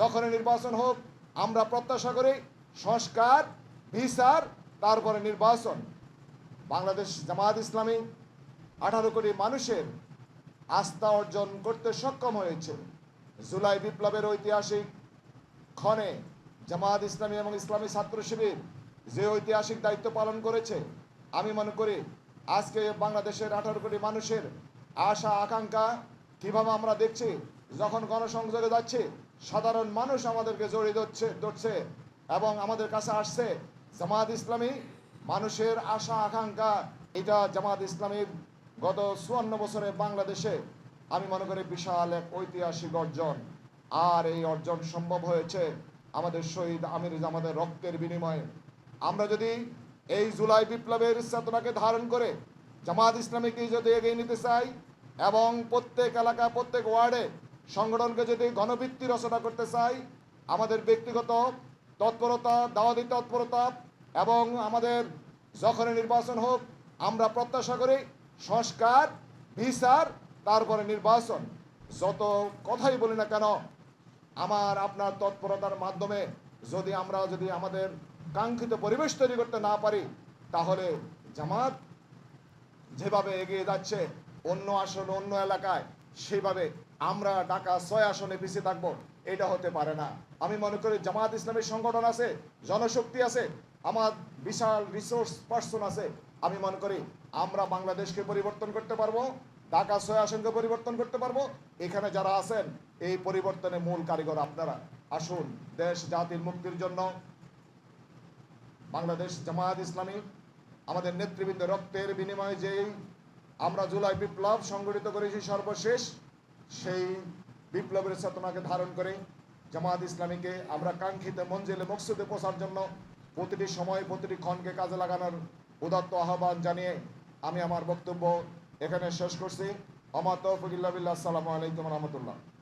যখনই নির্বাচন হোক, আমরা প্রত্যাশা করি সংস্কার, বিচার, তারপরে নির্বাচন। বাংলাদেশ জামায়াত ইসলামী আঠারো কোটি মানুষের আস্থা অর্জন করতে সক্ষম হয়েছে। জুলাই বিপ্লবের ঐতিহাসিক ক্ষণে জামায়াত ইসলামী এবং ইসলামী ছাত্র শিবির যে ঐতিহাসিক দায়িত্ব পালন করেছে, আমি মনে করি আজকে বাংলাদেশের আঠারো কোটি মানুষের আশা, আকাঙ্ক্ষা কীভাবে আমরা দেখছি যখন গণসংযোগে যাচ্ছে, সাধারণ মানুষ আমাদেরকে জড়িয়ে ধরছে ধরছে এবং আমাদের কাছে আসছে, জামায়াত ইসলামী মানুষের আশা, আকাঙ্ক্ষা, এটা জামাত ইসলামীর গত চুয়ান্ন বছরে বাংলাদেশে আমি মনে করি বিশাল এক ঐতিহাসিক অর্জন। আর এই অর্জন সম্ভব হয়েছে আমাদের শহীদ আমির আমাদের রক্তের বিনিময়ে। আমরা যদি এই জুলাই বিপ্লবের চেতনাকে ধারণ করে জামাত ইসলামীকে যদি এগিয়ে নিতে চাই এবং প্রত্যেক এলাকা প্রত্যেক ওয়ার্ডে সংগঠনকে যদি গণভিত্তি রচনা করতে চাই, আমাদের ব্যক্তিগত তৎপরতা দাওয়াতি তৎপরতা এবং আমাদের যখনই নির্বাচন হোক, আমরা প্রত্যাশা করি সংস্কার, বিচার, তারপরে নির্বাচন। যত কথাই বলি না কেন, আমার, আপনার তৎপরতার মাধ্যমে যদি আমরা যদি আমাদের কাঙ্ক্ষিত পরিবেশ তৈরি করতে না পারি, তাহলে জামাত যেভাবে এগিয়ে যাচ্ছে, অন্য আসন, অন্য এলাকায়, সেভাবে আমরা ঢাকা ছয় আসনে পিছিয়ে থাকব। এটা হতে পারে না। আমি মনে করি জামাত ইসলামের সংগঠন আছে, জনশক্তি আছে, আমার বিশাল রিসোর্স পার্সন আছে। আমি মনে করি আমরা বাংলাদেশকে পরিবর্তন করতে পারব, ঢাকা ছয় আসনকে পরিবর্তন করতে পারব। এখানে যারা আছেন, এই পরিবর্তনের মূল কারিগর আপনারা। আসুন, দেশ জাতির মুক্তির জন্য বাংলাদেশ জামায়াত ইসলামী, আমাদের নেতৃবৃন্দ রক্তের বিনিময়ে যেই আমরা জুলাই বিপ্লব সংগঠিত করেছি সর্বশেষ সেই বিপ্লবের চেতনাকে ধারণ করে। জামাত ইসলামীকে আমরা কাঙ্ক্ষিত মঞ্জিলে, মকসুদে পৌঁছার জন্য প্রতিটি সময় প্রতিটি ক্ষণকে কাজে লাগানোর উদাত্ত আহ্বান জানিয়ে আমি আমার বক্তব্য এখানে শেষ করছি। আমার ফকিল্লা বিল্লাহ। আসসালামু আলাইকুম রহমতুল্লাহ।